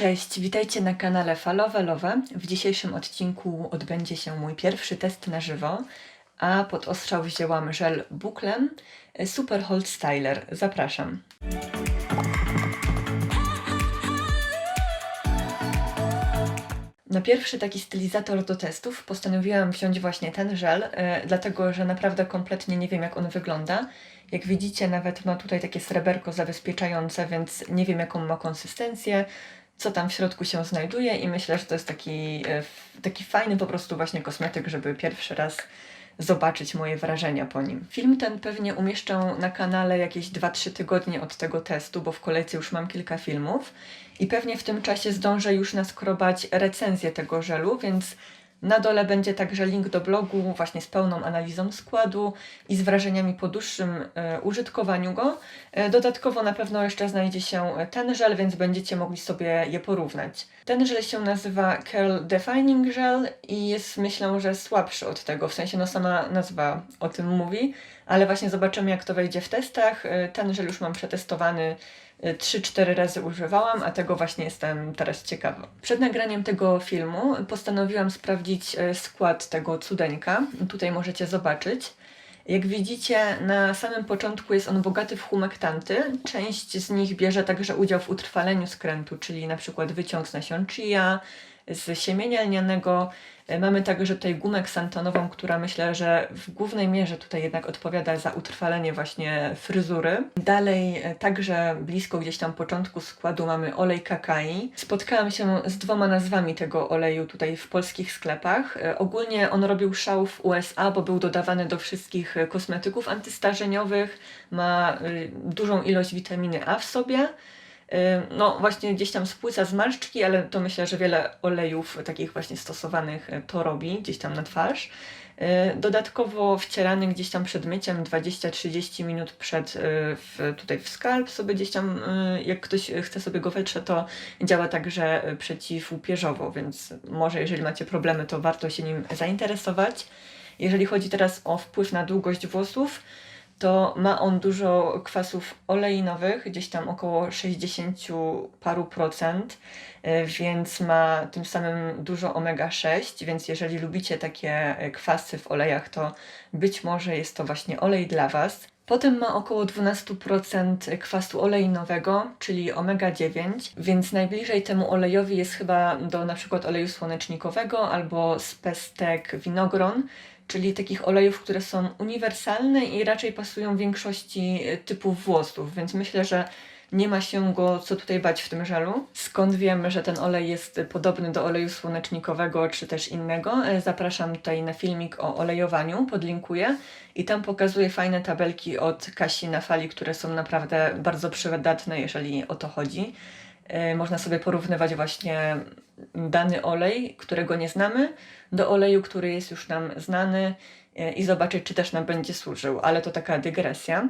Cześć, witajcie na kanale Falowe Lowe. W dzisiejszym odcinku odbędzie się mój pierwszy test na żywo, a pod ostrzał wzięłam żel Buklem Super Hold Styler. Zapraszam. Na pierwszy taki stylizator do testów postanowiłam wziąć właśnie ten żel, e, dlatego że naprawdę kompletnie nie wiem jak on wygląda. Jak widzicie nawet ma tutaj takie sreberko zabezpieczające, więc nie wiem jaką ma konsystencję, co tam w środku się znajduje i myślę, że to jest taki, e, taki fajny po prostu właśnie kosmetyk, żeby pierwszy raz zobaczyć moje wrażenia po nim. Film ten pewnie umieszczę na kanale jakieś 2-3 tygodnie od tego testu, bo w kolejce już mam kilka filmów i pewnie w tym czasie zdążę już naskrobać recenzję tego żelu, więc na dole będzie także link do blogu właśnie z pełną analizą składu i z wrażeniami po dłuższym e, użytkowaniu go. E, dodatkowo na pewno jeszcze znajdzie się e, ten żel, więc będziecie mogli sobie je porównać. Ten żel się nazywa Curl Defining Gel i jest myślę, że słabszy od tego, w sensie no sama nazwa o tym mówi, ale właśnie zobaczymy jak to wejdzie w testach. Ten żel już mam przetestowany 3-4 razy używałam, a tego właśnie jestem teraz ciekawa. Przed nagraniem tego filmu postanowiłam sprawdzić e, skład tego cudeńka. Tutaj możecie zobaczyć. Jak widzicie, na samym początku jest on bogaty w humektanty. Część z nich bierze także udział w utrwaleniu skrętu, czyli na przykład wyciąg z nasion chia, z siemienia lnianego. E, Mamy także tutaj gumę ksantonową, która myślę, że w głównej mierze tutaj jednak odpowiada za utrwalenie właśnie fryzury. Dalej e, także blisko gdzieś tam początku składu mamy olej kakai. Spotkałam się z dwoma nazwami tego oleju tutaj w polskich sklepach. E, Ogólnie on robił szał w USA, bo był dodawany do wszystkich kosmetyków antystarzeniowych. Ma dużą ilość witaminy A w sobie. No właśnie gdzieś tam spłyca zmarszczki, ale to myślę, że wiele olejów takich właśnie stosowanych y, to robi gdzieś tam na twarz. Y, Dodatkowo wcierany gdzieś tam przed myciem 20-30 minut przed y, w, tutaj w skalp sobie gdzieś tam jak ktoś chce sobie go wetrze to działa także przeciwłupieżowo, więc może jeżeli macie problemy to warto się nim zainteresować. Jeżeli chodzi teraz o wpływ na długość włosów, to ma on dużo kwasów oleinowych, gdzieś tam około 60 paru procent, y, więc ma tym samym dużo omega-6, więc jeżeli lubicie takie y, kwasy w olejach, to być może jest to właśnie olej dla Was. Potem ma około 12% kwasu oleinowego, czyli omega-9, więc najbliżej temu olejowi jest chyba do przykład oleju słonecznikowego albo z pestek winogron, czyli takich olejów, które są uniwersalne i raczej pasują większości e, typów włosów, więc myślę, że nie ma się go co tutaj bać w tym żelu. Skąd wiemy, że ten olej jest podobny do oleju słonecznikowego czy też innego? E, Zapraszam tutaj na filmik o olejowaniu, podlinkuję i tam pokazuję fajne tabelki od Kasi na fali, które są naprawdę bardzo przydatne, jeżeli o to chodzi. E, Można sobie porównywać właśnie dany olej, którego nie znamy, do oleju, który jest już nam znany i zobaczyć, czy też nam będzie służył, ale to taka dygresja.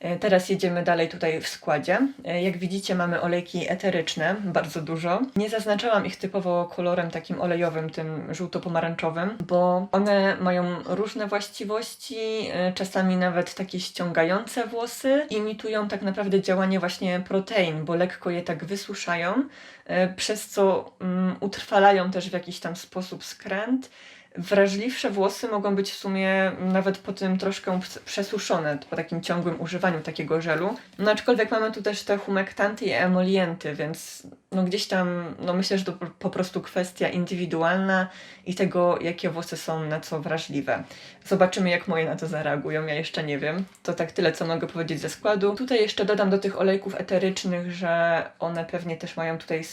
E, Teraz jedziemy dalej tutaj w składzie. E, Jak widzicie, mamy olejki eteryczne, bardzo dużo. Nie zaznaczałam ich typowo kolorem takim olejowym, tym żółto-pomarańczowym, bo one mają różne właściwości, e, czasami nawet takie ściągające włosy. Imitują tak naprawdę działanie właśnie protein, bo lekko je tak wysuszają, e, przez co mm, utrwalają też w jakiś tam sposób skręt. Wrażliwsze włosy mogą być w sumie nawet po tym troszkę przesuszone, po takim ciągłym używaniu takiego żelu. No aczkolwiek mamy tu też te humektanty i emolienty, więc no gdzieś tam, no myślę, że to po prostu kwestia indywidualna i tego, jakie włosy są na co wrażliwe. Zobaczymy, jak moje na to zareagują, ja jeszcze nie wiem. To tak tyle, co mogę powiedzieć ze składu. Tutaj jeszcze dodam do tych olejków eterycznych, że one pewnie też mają tutaj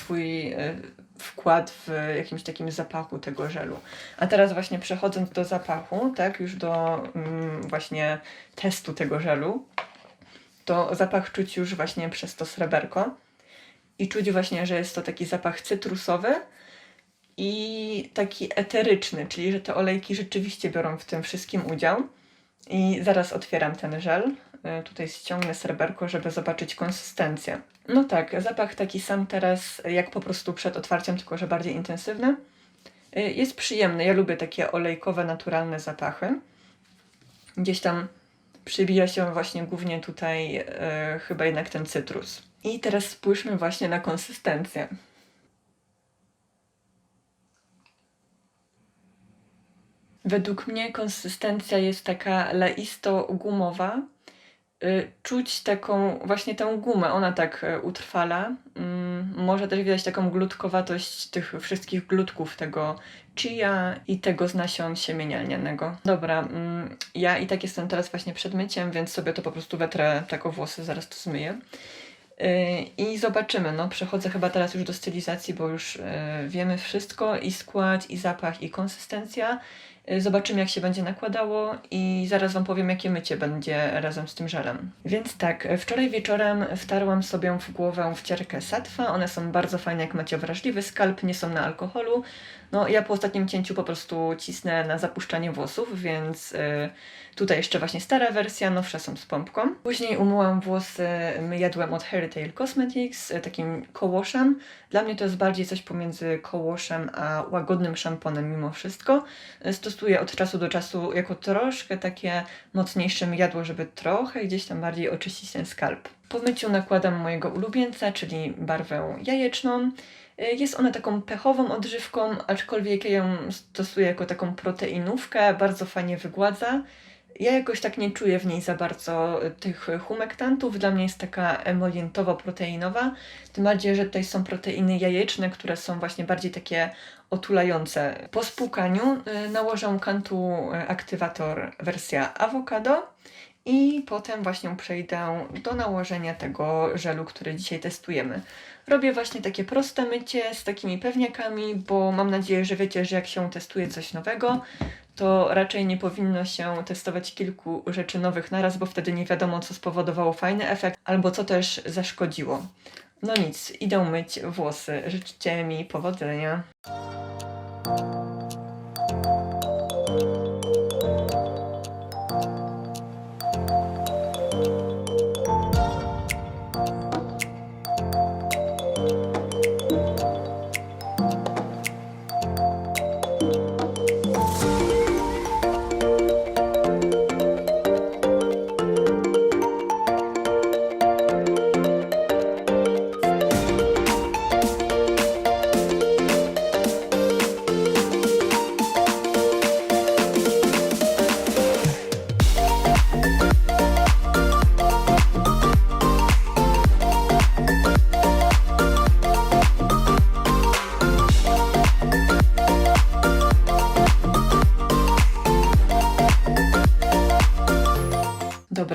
swój e, wkład w jakimś takim zapachu tego żelu. A teraz właśnie przechodząc do zapachu, tak, już do mm, właśnie testu tego żelu, to zapach czuć już właśnie przez to sreberko i czuć właśnie, że jest to taki zapach cytrusowy i taki eteryczny, czyli że te olejki rzeczywiście biorą w tym wszystkim udział. I zaraz otwieram ten żel. Y, Tutaj ściągnę sreberko, żeby zobaczyć konsystencję. No tak, zapach taki sam teraz, jak po prostu przed otwarciem, tylko że bardziej intensywny. Y, jest przyjemny, ja lubię takie olejkowe, naturalne zapachy. Gdzieś tam przybija się właśnie głównie tutaj y, chyba jednak ten cytrus. I teraz spójrzmy właśnie na konsystencję. Według mnie konsystencja jest taka leisto-gumowa, Y, Czuć taką właśnie tę gumę, ona tak e, utrwala. Mm, Może też widać taką glutkowatość tych wszystkich glutków tego chia i tego z nasion siemienia lnianego. Dobra, mm, ja i tak jestem teraz właśnie przed myciem, więc sobie to po prostu wetrę tak o włosy, zaraz to zmyję. Yy, I zobaczymy. No, przechodzę chyba teraz już do stylizacji, bo już yy, wiemy wszystko i skład, i zapach, i konsystencja. Yy, Zobaczymy, jak się będzie nakładało, i zaraz Wam powiem, jakie mycie będzie razem z tym żelem. Więc tak, wczoraj wieczorem wtarłam sobie w głowę wcierkę Satwa. One są bardzo fajne, jak macie wrażliwy skalp, nie są na alkoholu. No, ja po ostatnim cięciu po prostu cisnę na zapuszczanie włosów, więc yy, tutaj jeszcze właśnie stara wersja, nowsze są z pompką. Później umyłam włosy jadłem od Hairtail Cosmetics, y, takim kołoszem. Dla mnie to jest bardziej coś pomiędzy kołoszem a łagodnym szamponem mimo wszystko. Y, Stosuję od czasu do czasu jako troszkę takie mocniejsze jadło, żeby trochę gdzieś tam bardziej oczyścić ten skalp. Po myciu nakładam mojego ulubieńca, czyli barwę jajeczną. Y, Jest ona taką pechową odżywką, aczkolwiek ja ją stosuję jako taką proteinówkę, bardzo fajnie wygładza. Ja jakoś tak nie czuję w niej za bardzo y, tych humektantów. Dla mnie jest taka emolientowo-proteinowa. Tym bardziej, że tutaj są proteiny jajeczne, które są właśnie bardziej takie otulające. Po spłukaniu y, nałożę kantu y, aktywator wersja awokado i potem właśnie przejdę do nałożenia tego żelu, który dzisiaj testujemy. Robię właśnie takie proste mycie z takimi pewniakami, bo mam nadzieję, że wiecie, że jak się testuje coś nowego, to raczej nie powinno się testować kilku rzeczy nowych naraz, bo wtedy nie wiadomo, co spowodowało fajny efekt, albo co też zaszkodziło. No nic, idę myć włosy. Życzcie mi powodzenia.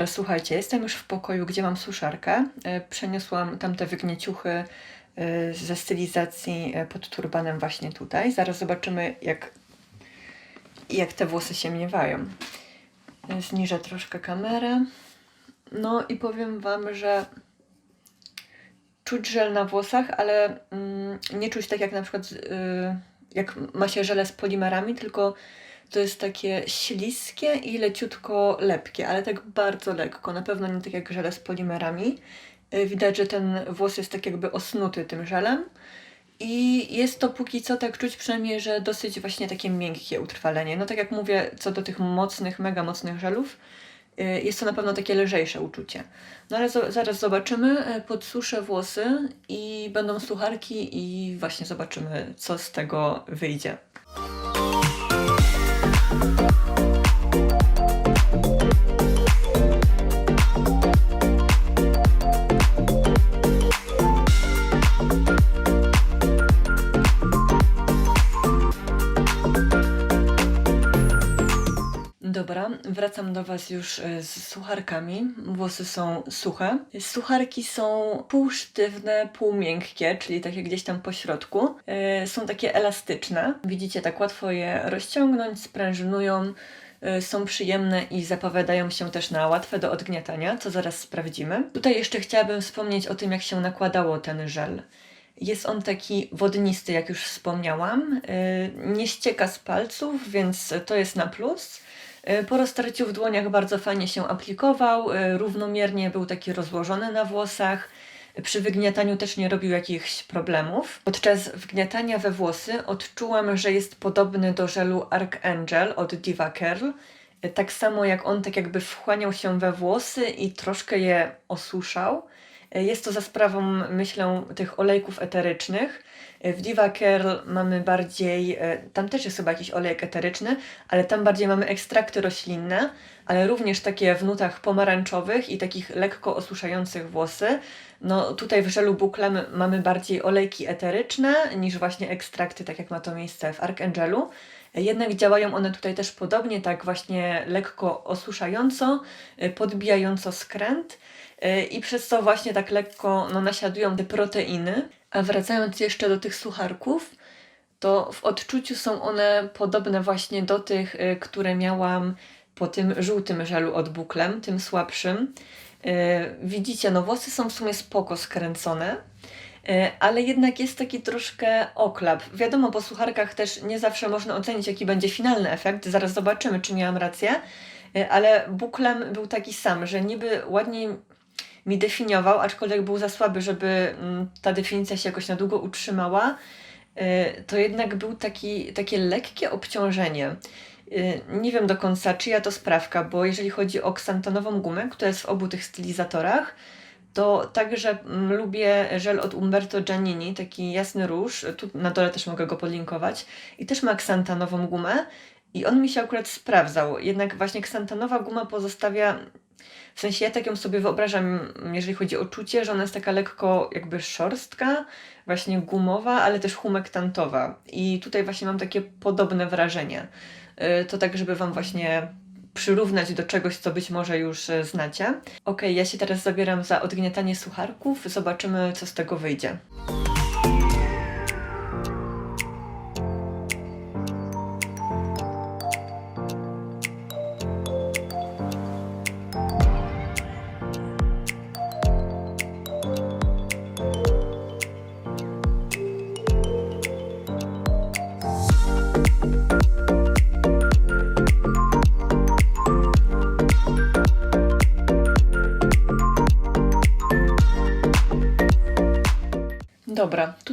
Słuchajcie, jestem już w pokoju, gdzie mam suszarkę. E, Przeniosłam tamte wygnieciuchy e, ze stylizacji e, pod turbanem właśnie tutaj. Zaraz zobaczymy, jak, jak te włosy się miewają. Zniżę troszkę kamerę. No i powiem Wam, że czuć żel na włosach, ale mm, nie czuć tak jak na przykład y, jak ma się żele z polimerami, tylko to jest takie śliskie i leciutko lepkie, ale tak bardzo lekko. Na pewno nie tak jak żele z polimerami. Y, Widać, że ten włos jest tak jakby osnuty tym żelem. I jest to póki co tak czuć przynajmniej, że dosyć właśnie takie miękkie utrwalenie. No tak jak mówię, co do tych mocnych, mega mocnych żelów, y, jest to na pewno takie lżejsze uczucie. No ale zaraz zobaczymy, y, podsuszę włosy i będą sucharki i właśnie zobaczymy, co z tego wyjdzie. Wracam do Was już e, z sucharkami. Włosy są suche. Sucharki są półsztywne, półmiękkie, czyli takie gdzieś tam po środku. E, Są takie elastyczne. Widzicie, tak łatwo je rozciągnąć, sprężynują. e, Są przyjemne i zapowiadają się też na łatwe do odgniatania, co zaraz sprawdzimy. Tutaj jeszcze chciałabym wspomnieć o tym, jak się nakładało ten żel. Jest on taki wodnisty, jak już wspomniałam. Nie ścieka z palców, więc to jest na plus. Yy, Po roztarciu w dłoniach bardzo fajnie się aplikował, yy, równomiernie był taki rozłożony na włosach. Przy wygniataniu też nie robił jakichś problemów. Podczas wgniatania we włosy odczułam, że jest podobny do żelu Archangel od Diva Curl. Yy, Tak samo jak on tak jakby wchłaniał się we włosy i troszkę je osuszał. E, Jest to za sprawą, myślę, tych olejków eterycznych. W Diva Curl mamy bardziej, e, tam też jest chyba jakiś olejek eteryczny, ale tam bardziej mamy ekstrakty roślinne, ale również takie w nutach pomarańczowych i takich lekko osuszających włosy. No tutaj w żelu Buklem mamy bardziej olejki eteryczne niż właśnie ekstrakty, tak jak ma to miejsce w Archangelu. Jednak działają one tutaj też podobnie, tak właśnie lekko osuszająco, e, podbijająco skręt e, i przez to właśnie tak lekko no, nasiadują te proteiny. A wracając jeszcze do tych sucharków, to w odczuciu są one podobne właśnie do tych, y, które miałam po tym żółtym żelu od buklem, tym słabszym. Y, Widzicie, no włosy są w sumie spoko skręcone, y, ale jednak jest taki troszkę oklap. Wiadomo, po sucharkach też nie zawsze można ocenić, jaki będzie finalny efekt. Zaraz zobaczymy, czy miałam rację, ale buklem był taki sam, że niby ładnie mi definiował, aczkolwiek był za słaby, żeby mm, ta definicja się jakoś na długo utrzymała, y, to jednak był taki, takie lekkie obciążenie. Y, Nie wiem do końca, czyja to sprawka, bo jeżeli chodzi o ksantonową gumę, która jest w obu tych stylizatorach, to także mm, lubię żel od Umberto Giannini, taki jasny róż, tu na dole też mogę go podlinkować, i też ma ksantanową gumę. I on mi się akurat sprawdzał, jednak właśnie ksantanowa guma pozostawia w sensie ja tak ją sobie wyobrażam, jeżeli chodzi o czucie, że ona jest taka lekko jakby szorstka, właśnie gumowa, ale też humektantowa. I tutaj właśnie mam takie podobne wrażenie. Y, To tak, żeby Wam właśnie przyrównać do czegoś, co być może już e, znacie. Ok, ja się teraz zabieram za odgniatanie sucharków. Zobaczymy, co z tego wyjdzie.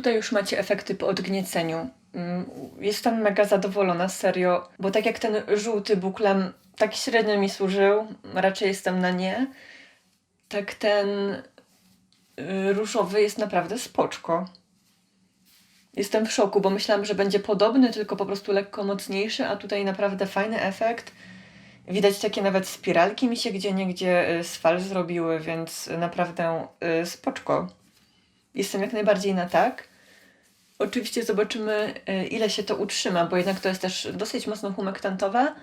Tutaj już macie efekty po odgnieceniu. Mm, Jestem mega zadowolona, serio, bo tak jak ten żółty buklem tak średnio mi służył, raczej jestem na nie, tak ten y, różowy jest naprawdę spoczko. Jestem w szoku, bo myślałam, że będzie podobny, tylko po prostu lekko mocniejszy, a tutaj naprawdę fajny efekt. Widać takie nawet spiralki mi się gdzie niegdzie y, z fal zrobiły, więc naprawdę y, spoczko. Jestem jak najbardziej na tak. Oczywiście zobaczymy, y, ile się to utrzyma, bo jednak to jest też dosyć mocno humektantowe.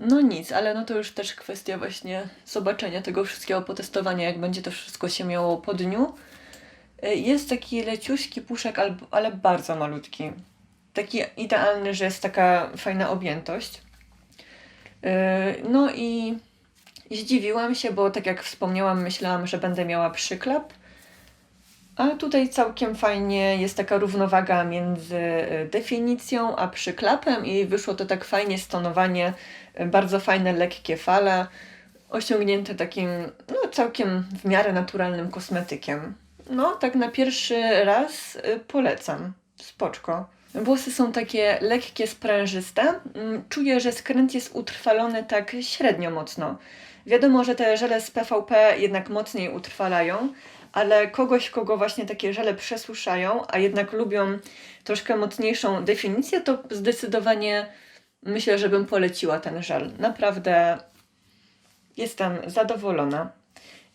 No nic, ale no to już też kwestia właśnie zobaczenia tego wszystkiego, potestowania, jak będzie to wszystko się miało po dniu. Y, Jest taki leciuśki puszek, al- ale bardzo malutki. Taki idealny, że jest taka fajna objętość. Yy, No i zdziwiłam się, bo tak jak wspomniałam, myślałam, że będę miała przyklep. A tutaj całkiem fajnie jest taka równowaga między y, definicją a przyklapem i wyszło to tak fajnie stonowanie, y, bardzo fajne, lekkie fale, osiągnięte takim no, całkiem w miarę naturalnym kosmetykiem. No, tak na pierwszy raz y, polecam. Spoczko. Włosy są takie lekkie, sprężyste. Mm, Czuję, że skręt jest utrwalony tak średnio mocno. Wiadomo, że te żele z PVP jednak mocniej utrwalają, ale kogoś, kogo właśnie takie żele przesuszają, a jednak lubią troszkę mocniejszą definicję, to zdecydowanie myślę, że bym poleciła ten żel. Naprawdę jestem zadowolona.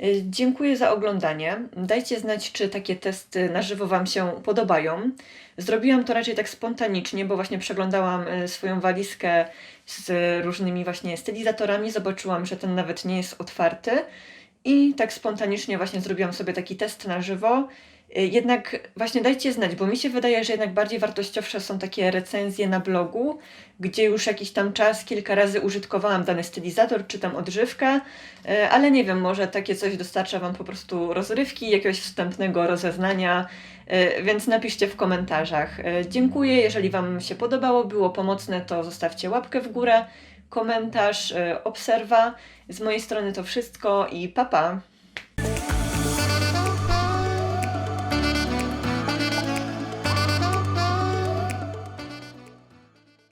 Y, Dziękuję za oglądanie. Dajcie znać, czy takie testy na żywo Wam się podobają. Zrobiłam to raczej tak spontanicznie, bo właśnie przeglądałam y, swoją walizkę z różnymi właśnie stylizatorami. Zobaczyłam, że ten nawet nie jest otwarty. I tak spontanicznie właśnie zrobiłam sobie taki test na żywo. Y, Jednak właśnie dajcie znać, bo mi się wydaje, że jednak bardziej wartościowsze są takie recenzje na blogu, gdzie już jakiś tam czas, kilka razy użytkowałam dany stylizator, czy tam odżywkę, y, ale nie wiem, może takie coś dostarcza Wam po prostu rozrywki, jakiegoś wstępnego rozeznania, y, więc napiszcie w komentarzach. Dziękuję, jeżeli Wam się podobało, było pomocne, to zostawcie łapkę w górę, komentarz, y, obserwa. Z mojej strony to wszystko i papa. Pa.